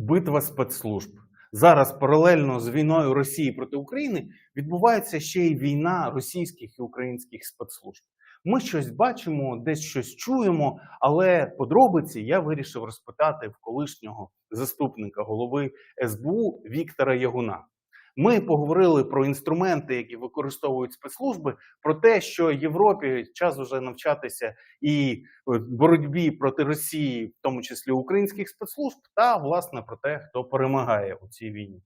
битва спецслужб. Зараз паралельно з війною Росії проти України відбувається ще й війна російських і українських спецслужб. Ми щось бачимо, десь щось чуємо, але подробиці я вирішив розпитати в колишнього заступника голови СБУ Віктора Ягуна. Ми поговорили про інструменти, які використовують спецслужби, про те, що Європі час вже навчатися і боротьбі проти Росії, в тому числі українських спецслужб, та власне про те, хто перемагає у цій війні.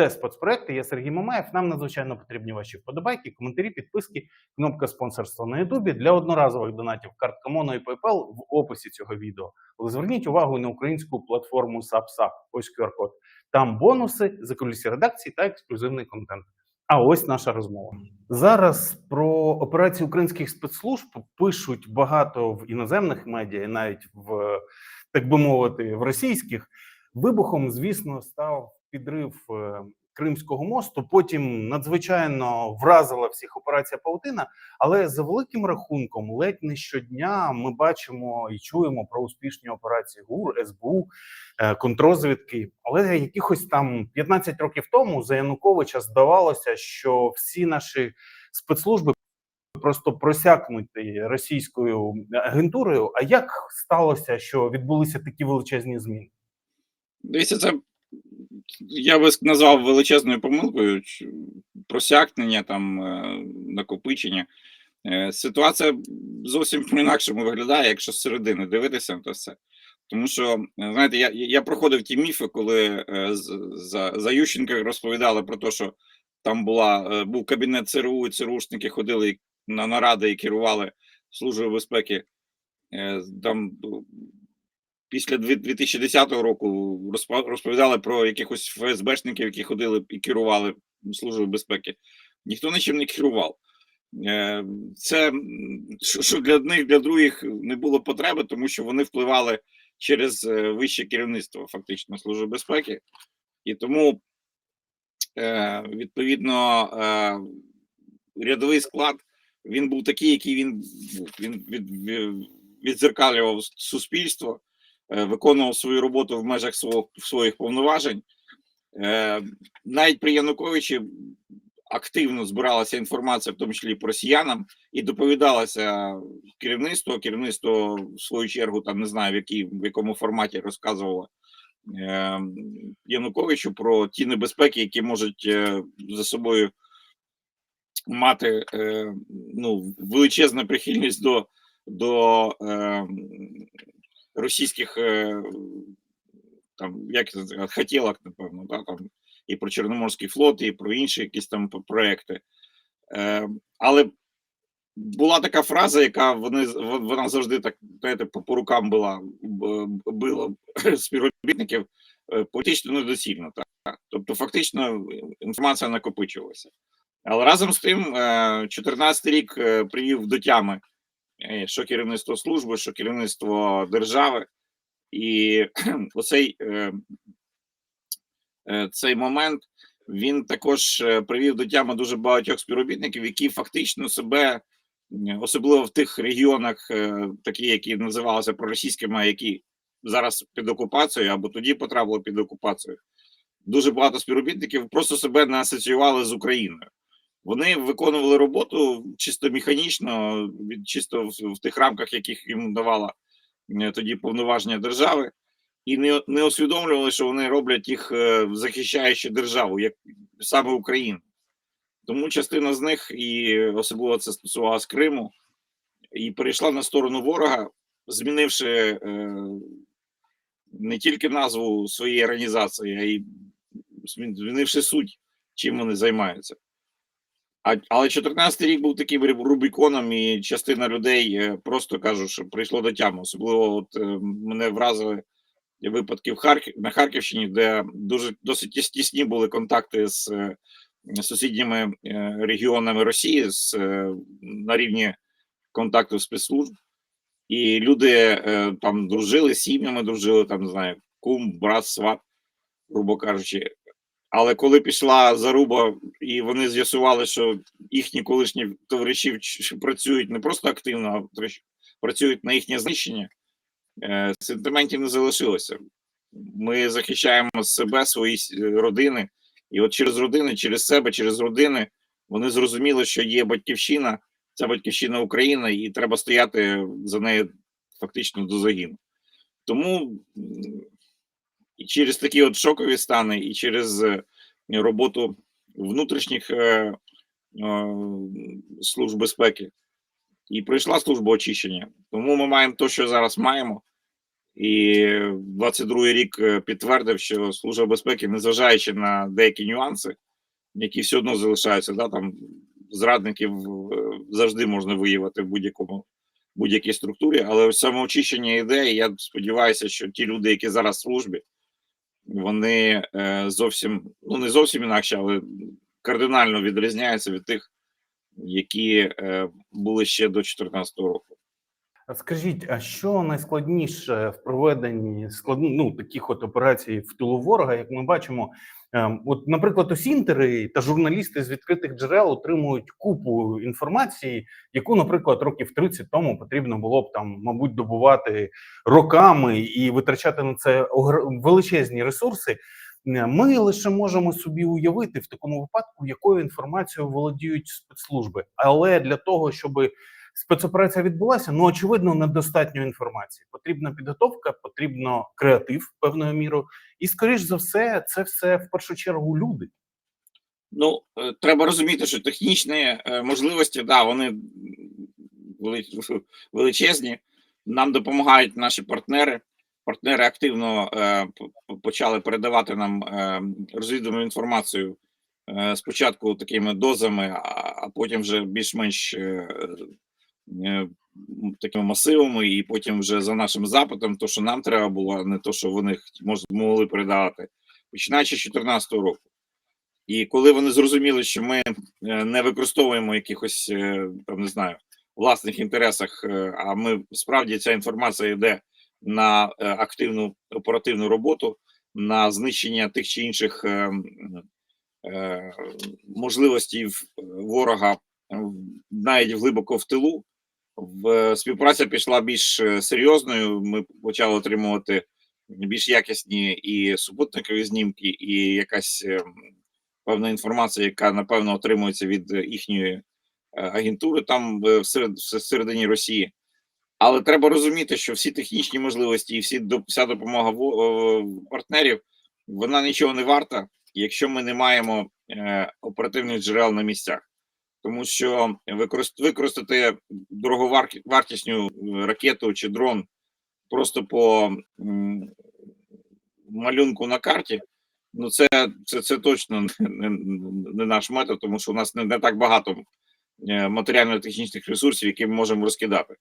Це спецпроекти. Я Сергій Мамаєв. Нам надзвичайно потрібні ваші вподобайки, коментарі, підписки, кнопка спонсорства на Ютубі для одноразових донатів картка Моно і PayPal в описі цього відео. Але зверніть увагу на українську платформу SubSub. Ось QR-код. Там бонуси, закулісі редакції та ексклюзивний контент. А ось наша розмова. Зараз про операції українських спецслужб пишуть багато в іноземних медіа, і навіть в так би мовити, в російських. Вибухом, звісно, став підрив е, Кримського мосту. Потім надзвичайно вразила всіх операція Паутина. Але за великим рахунком, ледь не щодня ми бачимо і чуємо про успішні операції ГУР, СБУ, е, контрозвідки. Але якихось там 15 років тому за Януковича здавалося, що всі наші спецслужби просто просякнуті російською агентурою. А як сталося, що відбулися такі величезні зміни? Дивіться, це я би назвав величезною помилкою просякнення, там е, накопичення. Е, Ситуація зовсім по-інакшому виглядає, якщо з середини дивитися це все. Тому що, е, знаєте, я я проходив ті міфи, коли за, за Ющенка розповідали про те, що там була, був кабінет ЦРУ, і ЦРУшники ходили на наради і керували Службою безпеки. Там після 2010 року розповідали про якихось ФСБшників, які ходили і керували Службою безпеки. Ніхто нічим не керував. Е, Це що для одних, для других не було потреби, тому що вони впливали через е, вище керівництво фактично Служби безпеки. І тому, е, відповідно, рядовий склад він був такий, який він був. Він від, від, відзеркалював суспільство, виконував свою роботу в межах своїх повноважень. Е, Навіть при Януковичі активно збиралася інформація, в тому числі по росіянам, і доповідалася керівництво. Керівництво, в свою чергу, там не знаю, в, якій, в якому форматі розказувало е, Януковичу про ті небезпеки, які можуть е, за собою мати е, ну, величезну прихильність до, до е, російських е, там, як хотілок, напевно, да, там, і про Чорноморський флот, і про інші якісь там проекти. Е, але була така фраза, яка вони вона завжди так знаєте, по, рукам була била співробітників е, політично недоцільно. Так? Тобто, фактично, інформація накопичувалася. Але разом з тим, е, 14 рік привів до тями що керівництво служби, що керівництво держави. І оцей е, е, цей момент він також е, привів до тями дуже багатьох співробітників, які фактично себе, особливо в тих регіонах, е, такі, які називалися проросійськими, які зараз під окупацією або тоді потрапили під окупацію. Дуже багато співробітників просто себе не асоціювали з Україною. Вони виконували роботу чисто механічно, чисто в, в тих рамках, яких їм давала е, тоді повноваження держави, і не, не усвідомлювали, що вони роблять їх е, захищаючи державу, як саме Україну. Тому частина з них, і особливо це стосувалось Криму, і перейшла на сторону ворога, змінивши е, не тільки назву своєї організації, а й змінивши суть, чим вони займаються. А, але 14 рік був таким Рубіконом, і частина людей е, просто кажуть, що прийшло до тями. Особливо от, е, мене вразили випадки в Харків, на Харківщині, де дуже досить тісні були контакти з е, сусідніми регіонами Росії з, на рівні контакту спецслужб. І люди там дружили, сім'ями дружили, там не знаю, кум, брат, сват, грубо кажучи. Але коли пішла заруба, і вони з'ясували, що їхні колишні товариші працюють не просто активно, а працюють на їхнє знищення, е, сентиментів не залишилося. Ми захищаємо себе, свої родини, і от через родини, через себе, через родини вони зрозуміли, що є батьківщина, ця батьківщина Україна, і треба стояти за нею фактично до загину. Тому і через такі от шокові стани, і через е, роботу внутрішніх е, е, служб безпеки, і прийшла служба очищення. Тому ми маємо те, що зараз маємо. І 22-й рік е, підтвердив, що служба безпеки, незважаючи на деякі нюанси, які все одно залишаються, да, там зрадників е, завжди можна виявити в будь-якому будь-якій структурі, але самоочищення йде, і я сподіваюся, що ті люди, які зараз в службі, вони е, зовсім, ну не зовсім інакше, але кардинально відрізняються від тих, які е, були ще до 2014 року. Скажіть, а що найскладніше в проведенні складні, ну, таких от операцій в тилу ворога, як ми бачимо? Ем, От, наприклад, осінтери та журналісти з відкритих джерел отримують купу інформації, яку, наприклад, років 30 тому потрібно було б там, мабуть, добувати роками і витрачати на це величезні ресурси. Ми лише можемо собі уявити в такому випадку, якою інформацією володіють спецслужби. Але для того, щоб спецоперація відбулася, ну очевидно, недостатньо інформації. Потрібна підготовка, потрібно креатив певною мірою, і скоріш за все, це все в першу чергу люди. Ну, е, треба розуміти, що технічні е, можливості, да, вони величезні. Нам допомагають наші партнери. Партнери активно е, почали передавати нам е, розвідувальну інформацію е, спочатку такими дозами, а, а потім вже більш-менш е, такими масивами, і потім вже за нашим запитом, то, що нам треба було, а не то, що вони могли передавати, починаючи з 2014 року. І коли вони зрозуміли, що ми е, не використовуємо якихось е, там не знаю власних інтересах, е, а ми справді ця інформація йде на е, активну оперативну роботу, на знищення тих чи інших е, е, можливостей ворога е, навіть глибоко в тилу. В співпраця пішла більш е, серйозною. Ми почали отримувати більш якісні і супутникові знімки, і якась е, певна інформація, яка напевно отримується від е, їхньої е, агентури там е, всеред- всередині Росії. Але треба розуміти, що всі технічні можливості і всі вся допомога е, партнерів вона нічого не варта, якщо ми не маємо е, оперативних джерел на місцях. Тому що використ- використати дороговартісну е, ракету чи дрон просто по малюнку на карті, ну це, це, це точно не, не, наш метод, тому що у нас не, не так багато е, матеріально-технічних ресурсів, які ми можемо розкидати.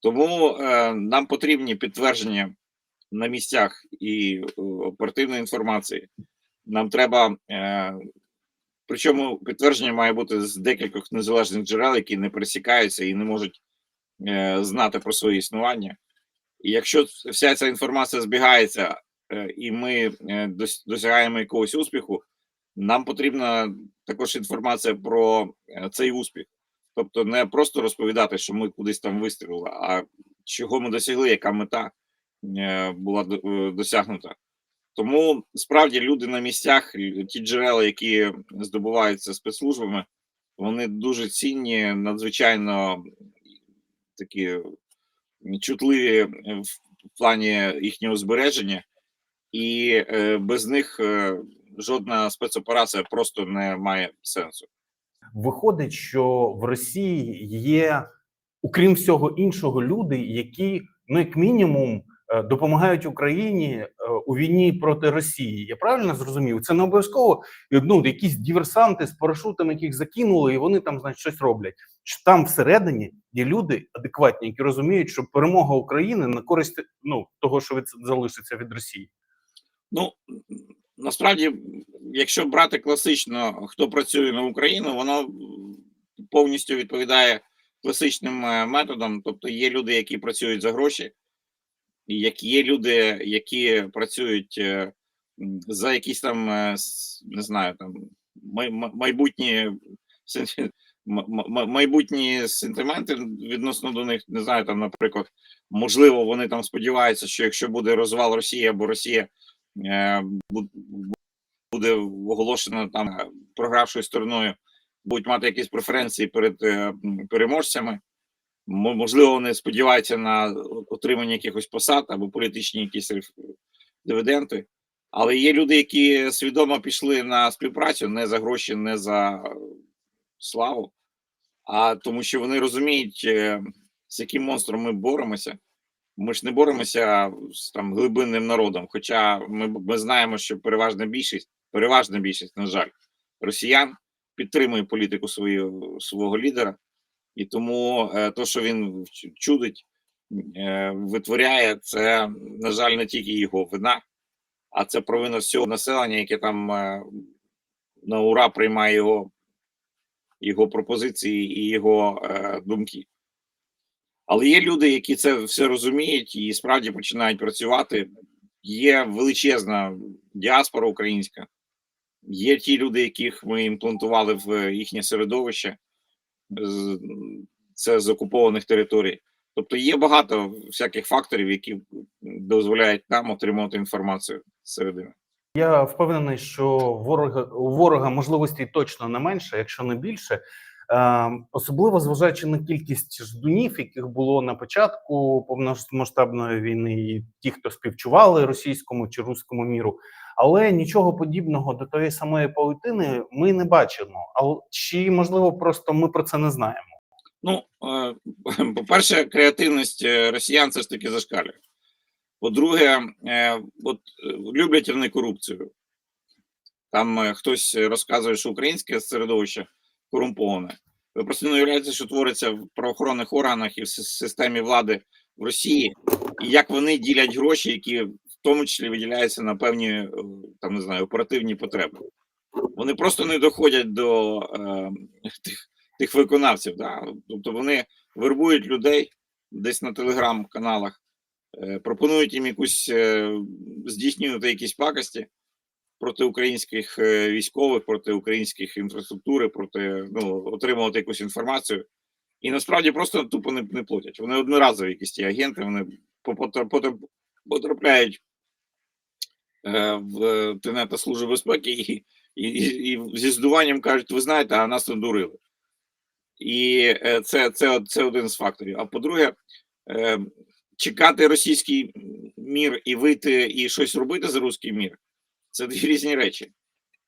Тому е, нам потрібні підтвердження на місцях і е, оперативної інформації. Нам треба, причому підтвердження має бути з декількох незалежних джерел, які не пересікаються і не можуть е, знати про своє існування. І якщо вся ця інформація збігається, е, і ми е, дос- досягаємо якогось успіху, нам потрібна також інформація про е, цей успіх. Тобто не просто розповідати, що ми кудись там вистрілили, а чого ми досягли, яка мета е, була е, досягнута. Тому справді люди на місцях, ті джерела, які здобуваються спецслужбами, вони дуже цінні, надзвичайно такі чутливі е, в плані їхнього збереження, і е, без них е, жодна спецоперація просто не має сенсу. Виходить, що в Росії є, окрім всього іншого, люди, які, ну як мінімум, допомагають Україні е, у війні проти Росії. Я правильно зрозумів? Це не обов'язково ну, якісь диверсанти з парашутами, яких закинули, і вони там значить, щось роблять. Що там всередині є люди адекватні, які розуміють, що перемога України на користь ну того, що від залишиться від Росії. Ну насправді, якщо брати класично, хто працює на Україну, воно повністю відповідає класичним е, методам. Тобто є люди, які працюють за гроші, як є люди, які працюють е, за якісь там е, не знаю, там май- май- майбутні майбутні сентименти відносно до них. Не знаю, там, наприклад, можливо, вони там сподіваються, що якщо буде розвал Росії або Росія е, буде оголошена там програвшою стороною, будуть мати якісь преференції перед переможцями. Мо- Можливо, вони сподіваються на отримання якихось посад або політичні якісь дивіденди. Але є люди, які свідомо пішли на співпрацю не за гроші, не за славу, а тому, що вони розуміють, е, з яким монстром ми боремося. Ми ж не боремося з там глибинним народом. Хоча ми, ми знаємо, що переважна більшість, переважна більшість, на жаль, росіян підтримує політику свою, свого лідера, і тому е, то, що він чудить, е, витворяє, це, на жаль, не тільки його вина, а це провина всього населення, яке там е, на ура приймає його, його пропозиції і його думки. Але є люди, які це все розуміють і справді починають працювати. Є величезна діаспора українська, є ті люди, яких ми імплантували в їхнє середовище, це з окупованих територій. Тобто є багато всяких факторів, які дозволяють нам отримувати інформацію з середини. Я впевнений, що ворога у ворога можливостей точно не менше, якщо не більше. Е, особливо зважаючи на кількість ждунів, яких було на початку повномасштабної війни, і ті, хто співчували російському чи руському міру, але нічого подібного до тої самої паутини ми не бачимо. Але чи можливо просто ми про це не знаємо? Ну, е, по-перше, креативність е, росіян це ж таки зашкалює. По-друге, е, от люблять вони корупцію. Там хтось розказує, що українське середовище корумповане. Ви просто не уявляєте, що твориться в правоохоронних органах і в системі влади в Росії, і як вони ділять гроші, які тому числі виділяються на певні е, там не знаю оперативні потреби. Вони просто не доходять до е, тих тих виконавців. Да? Тобто вони вербують людей десь на телеграм-каналах, е, пропонують їм якусь е, здійснювати якісь пакості проти українських е, військових, проти українських інфраструктури, проти ну, отримувати якусь інформацію. І насправді просто тупо не, не платять. Вони одноразові якісь ті агенти, вони потрапляють в Тенета Служби безпеки і, і, і, зі здуванням кажуть, ви знаєте, а нас надурили. І е, це, це, це один з факторів. А по-друге, е, чекати російський мір і вийти і щось робити за руський мір це дві різні речі.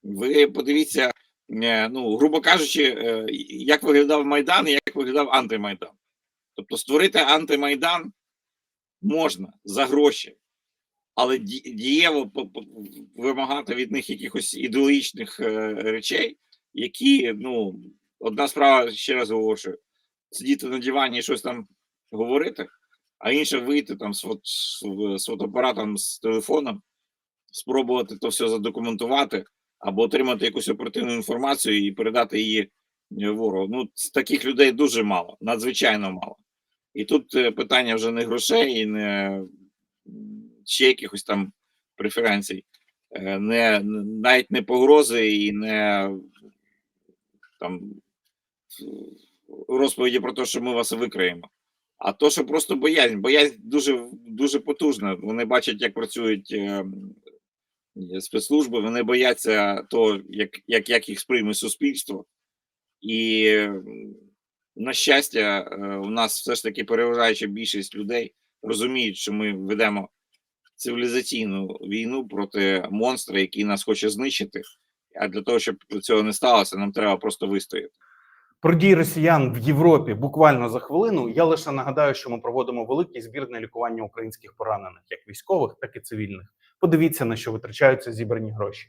Ви подивіться, е, ну, грубо кажучи, е, як виглядав Майдан і як виглядав антимайдан. Тобто створити антимайдан можна за гроші, але дієво вимагати від них якихось ідеологічних е, речей, які, ну, одна справа, ще раз говорю, сидіти на дивані і щось там говорити, а інша вийти там з, фот, з, фотоапаратом, з телефоном, спробувати то все задокументувати або отримати якусь оперативну інформацію і передати її е, ворогу. Ну, таких людей дуже мало, надзвичайно мало. І тут е, питання вже не грошей, і не ще якихось там преференцій, е, не, навіть не погрози і не там розповіді про те, що ми вас викриємо. А то, що просто боязнь. Боязнь дуже, дуже потужна. Вони бачать, як працюють е, спецслужби, вони бояться того, як, як, як їх сприйме суспільство. І, на щастя, е, у нас все ж таки переважаюча більшість людей розуміють, що ми ведемо цивілізаційну війну проти монстра, який нас хоче знищити. А для того, щоб цього не сталося, нам треба просто вистояти. Про дії росіян в Європі буквально за хвилину. Я лише нагадаю, що ми проводимо великий збір на лікування українських поранених, як військових, так і цивільних. Подивіться на що витрачаються зібрані гроші.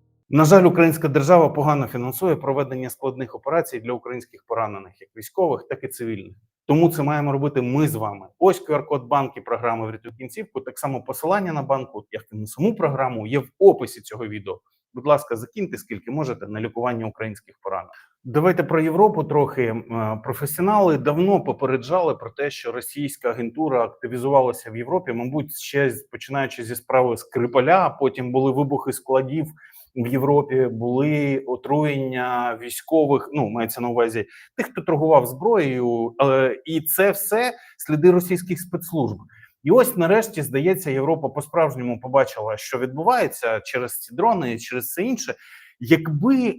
На жаль, українська держава погано фінансує проведення складних операцій для українських поранених, як військових, так і цивільних. Тому це маємо робити ми з вами. Ось QR-код банки програми «Врятуй кінцівку. Так само посилання на банку, як і на саму програму, є в описі цього відео. Будь ласка, закиньте скільки можете на лікування українських поранених. Давайте про Європу трохи. Е, Професіонали давно попереджали про те, що російська агентура активізувалася в Європі. Мабуть, ще починаючи зі справи Скрипаля, потім були вибухи складів в Європі, були отруєння військових. Ну мається на увазі тих, хто торгував зброєю, е, і це все сліди російських спецслужб. І ось нарешті здається, Європа по-справжньому побачила, що відбувається через ці дрони, через все інше. Якби е,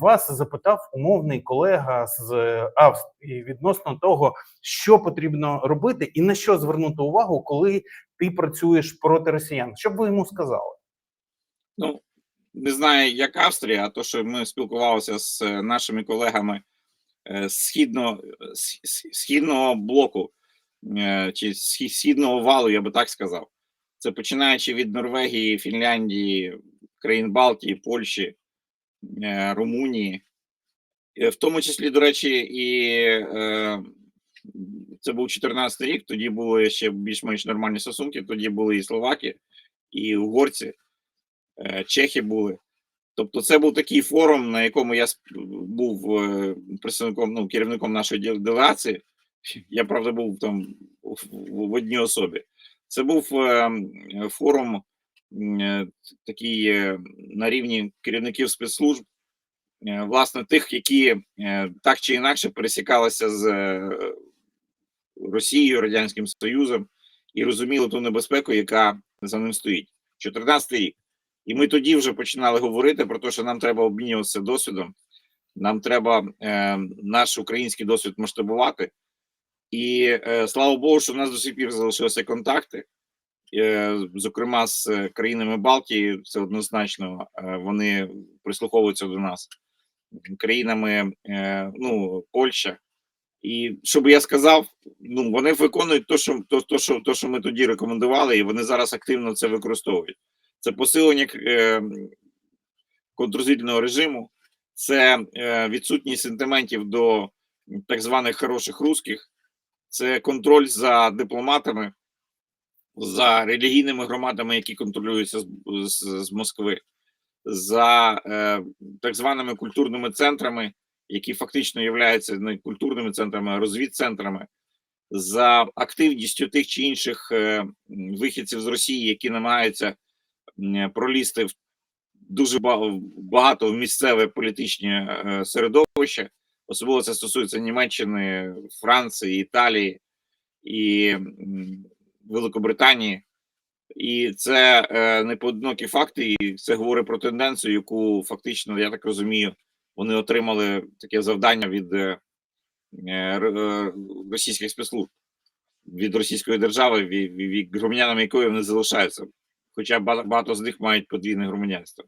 вас запитав умовний колега з Австрії відносно того, що потрібно робити, і на що звернути увагу, коли ти працюєш проти росіян, що б ви йому сказали? Ну, не знаю, як Австрія, а то, що ми спілкувалися з е, нашими колегами е, з з- східного блоку е, чи східного валу, я би так сказав. Це починаючи від Норвегії, Фінляндії, країн Балтії, Польщі, е, Румунії, Е, в тому числі, до речі, і е, це був 14 рік. Тоді були ще більш-менш нормальні стосунки. Тоді були і словаки, і угорці, е, чехи були. Тобто, це був такий форум, на якому я був е, представником, ну, керівником нашої делегації. Я правда був там в, одній особі. Це був е, форум е, такий е, на рівні керівників спецслужб, е, власне, тих, які е, так чи інакше пересікалися з е, Росією, Радянським Союзом і розуміли ту небезпеку, яка за ним стоїть. 14 рік. І ми тоді вже починали говорити про те, що нам треба обмінюватися досвідом, нам треба е, наш український досвід масштабувати. І е, слава Богу, що в нас до сих пір залишилися контакти, е, зокрема з е, країнами Балтії, це однозначно е, вони прислуховуються до нас, країнами, е, ну, Польща. І що би я сказав, ну вони виконують те, що, то, то, що, то, що ми тоді рекомендували, і вони зараз активно це використовують. Це посилення е, режиму, це е, відсутність сентиментів до так званих хороших русських, це контроль за дипломатами, за релігійними громадами, які контролюються з, з, з Москви, за е, так званими культурними центрами, які фактично являються не культурними центрами, а розвідцентрами, за активністю тих чи інших е, вихідців з Росії, які намагаються пролізти в дуже багато в місцеве політичне е, середовище. Особливо це стосується Німеччини, Франції, Італії і Великобританії. І це е, не поодинокі факти, і це говорить про тенденцію, яку фактично, я так розумію, вони отримали таке завдання від е, е, е, російських спецслужб, від російської держави, від, від громадянами якої вони залишаються. Хоча багато з них мають подвійне громадянство.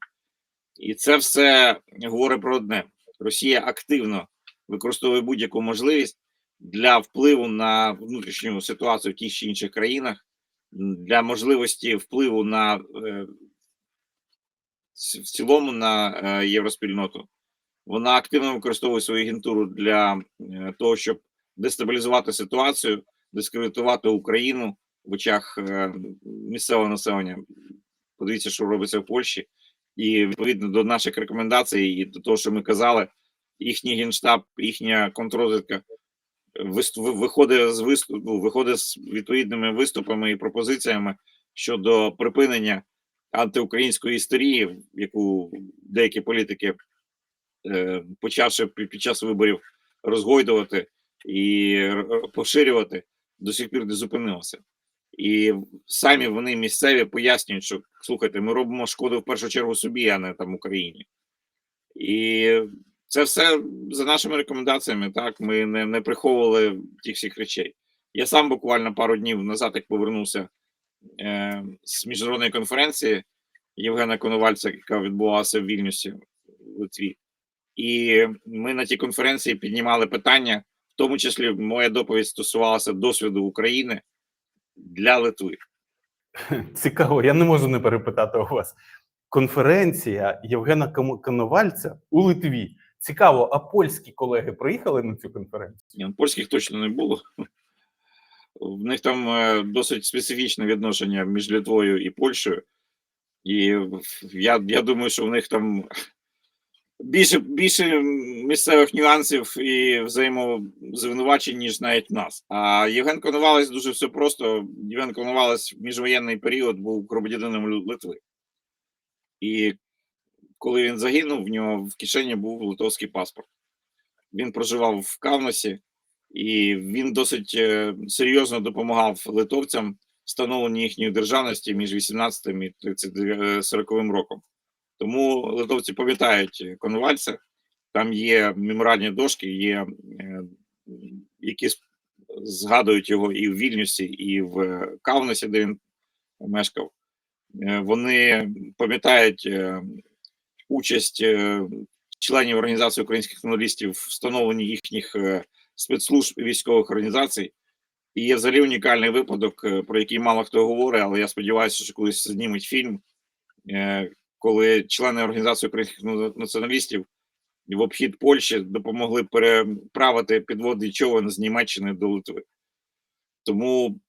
І це все говорить про одне: Росія активно використовує будь-яку можливість для впливу на внутрішню ситуацію в тих чи інших країнах, для можливості впливу на е, в цілому на е, євроспільноту. Вона активно використовує свою агентуру для е, того, щоб дестабілізувати ситуацію, дискредитувати Україну в очах е, місцевого населення. Подивіться, що робиться в Польщі, і відповідно до наших рекомендацій, і до того, що ми казали, їхній генштаб, їхня контррозвідка виходить з виступ, ну, виходить з відповідними виступами і пропозиціями щодо припинення антиукраїнської істерії, яку деякі політики, е, почавши під час виборів розгойдувати і поширювати, до сих пір не зупинилося. І самі вони місцеві пояснюють, що слухайте, ми робимо шкоду в першу чергу собі, а не там Україні. І це все за нашими рекомендаціями. Так, ми не, не приховували тих всіх речей. Я сам буквально пару днів назад, як повернувся е, з міжнародної конференції Євгена Коновальця, яка відбувалася в Вільнюсі в Литві. І ми на тій конференції піднімали питання, в тому числі моя доповідь стосувалася досвіду України для Литви. Цікаво, я не можу не перепитати у вас. Конференція Євгена Коновальця у Литві. Цікаво, а польські колеги приїхали на цю конференцію? Ні, ну, Польських точно не було. В них там е, досить специфічне відношення між Литвою і Польщею. І я, я думаю, що в них там більше, більше місцевих нюансів і взаємозвинувачень, ніж навіть в нас. А Євген Коновалець дуже все просто. Євген Коновалець в міжвоєнний період був громадянином Литви. І коли він загинув, в нього в кишені був литовський паспорт. Він проживав в Кавнасі, і він досить е, серйозно допомагав литовцям встановленні їхньої державності між 18 і 39 40 роком. Тому литовці пам'ятають Коновальця, там є меморальні дошки, є, е, які згадують його і в Вільнюсі, і в Кавнасі, де він мешкав. Е, Вони пам'ятають е, участь е, членів Організації українських журналістів встановленні їхніх е, спецслужб і військових організацій. І є взагалі унікальний випадок, е, про який мало хто говорить, але я сподіваюся, що колись знімуть фільм, е, коли члени Організації українських націоналістів в обхід Польщі допомогли переправити підводний човен з Німеччини до Литви. Тому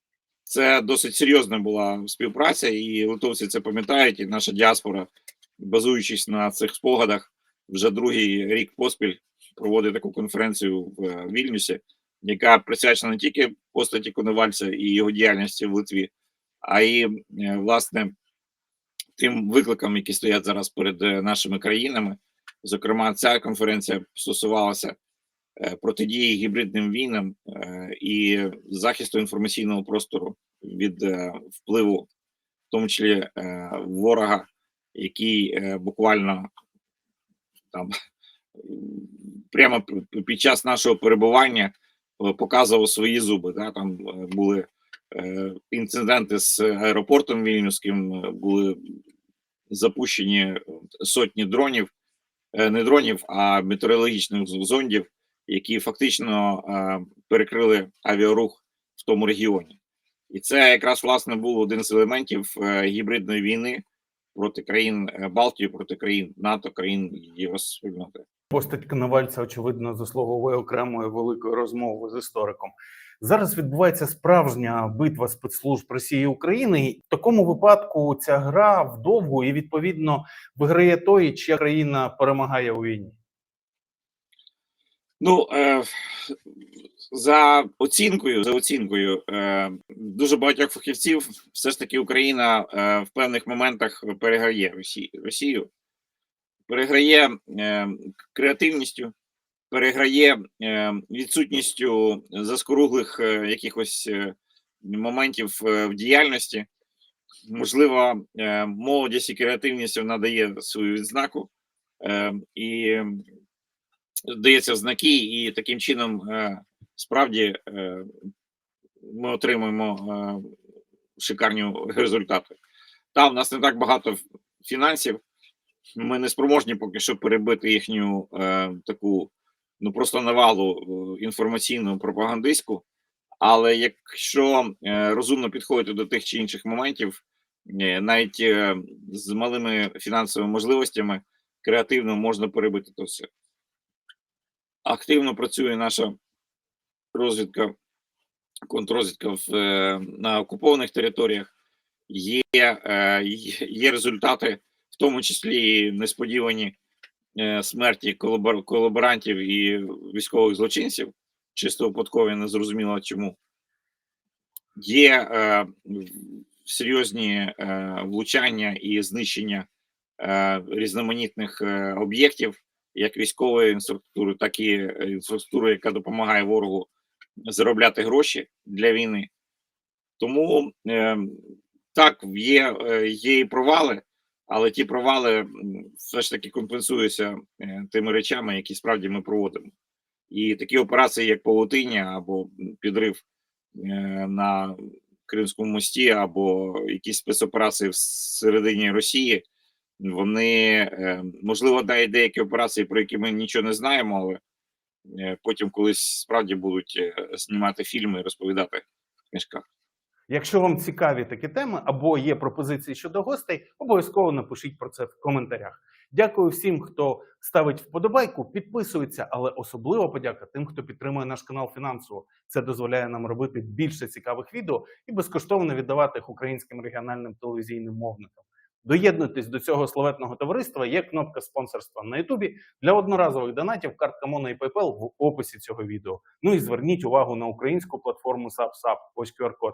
це досить серйозна була співпраця, і литовці це пам'ятають, і наша діаспора, базуючись на цих спогадах, вже другий рік поспіль проводить таку конференцію в е, Вільнюсі, яка присвячена не тільки постаті Коновальця і його діяльності в Литві, а й е, власне тим викликам, які стоять зараз перед е, нашими країнами. Зокрема, ця конференція стосувалася е, протидії гібридним війнам е, і захисту інформаційного простору від впливу, в тому числі ворога, який буквально там прямо під час нашого перебування показував свої зуби. Да? Там були інциденти з аеропортом Вільнюським, е, були запущені е, сотні дронів, е, не дронів, а метеорологічних зондів, які фактично е, перекрили авіарух в тому регіоні. І це якраз власне був один з елементів е, гібридної війни проти країн е, Балтії, проти країн НАТО, країн Євроспільноти. Постать Коновальця, очевидно, заслуговує окремої великої розмови з істориком. Зараз відбувається справжня битва спецслужб Росії і України. В такому випадку ця гра вдовгу і відповідно виграє той, чия країна перемагає у війні. Ну е, за оцінкою, за оцінкою е, дуже багатьох фахівців, все ж таки Україна е, в певних моментах переграє Росі- Росію, переграє е, креативністю, переграє е, відсутністю заскоруглих е, якихось е, моментів в діяльності. Можливо, молодість і креативність вона дає свою відзнаку. І дається знаки, і таким чином справді ми отримуємо шикарні результати. Та в нас не так багато фінансів. Ми не спроможні поки що перебити їхню таку ну просто навалу е, інформаційну пропагандистську. Але якщо е, розумно підходити до тих чи інших моментів, е, навіть з малими фінансовими можливостями, креативно можна перебити то все активно працює наша розвідка, контррозвідка в, на окупованих територіях. Є, є- результати, в тому числі несподівані смерті колаборантів і військових злочинців, чисто випадкові, незрозуміло чому. Є е, серйозні е, влучання і знищення е, різноманітних е, об'єктів як військової інфраструктури, так і е, інфраструктури, яка допомагає ворогу заробляти гроші для війни. Тому е, так, є, е, є і провали, але ті провали все ж таки компенсуються е, тими речами, які справді ми проводимо. І такі операції, як павутиння або підрив е, на Кримському мості, або якісь спецоперації всередині Росії, вони е, можливо навіть деякі операції, про які ми нічого не знаємо, але потім колись справді будуть знімати фільми і розповідати в книжках. Якщо вам цікаві такі теми або є пропозиції щодо гостей, обов'язково напишіть про це в коментарях. Дякую всім, хто ставить вподобайку, підписується, але особливо подяка тим, хто підтримує наш канал фінансово. Це дозволяє нам робити більше цікавих відео і безкоштовно віддавати їх українським регіональним телевізійним мовникам. Доєднуйтесь до цього славетного товариства. Є кнопка спонсорства на Ютубі для одноразових донатів. Картка Моно і PayPal в описі цього відео. Ну і зверніть увагу на українську платформу SubSub. Ось QR-код.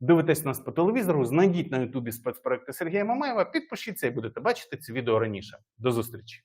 Дивитесь нас по телевізору, знайдіть на Ютубі спецпроекти Сергія Мамаєва, підпишіться і будете бачити ці відео раніше. До зустрічі!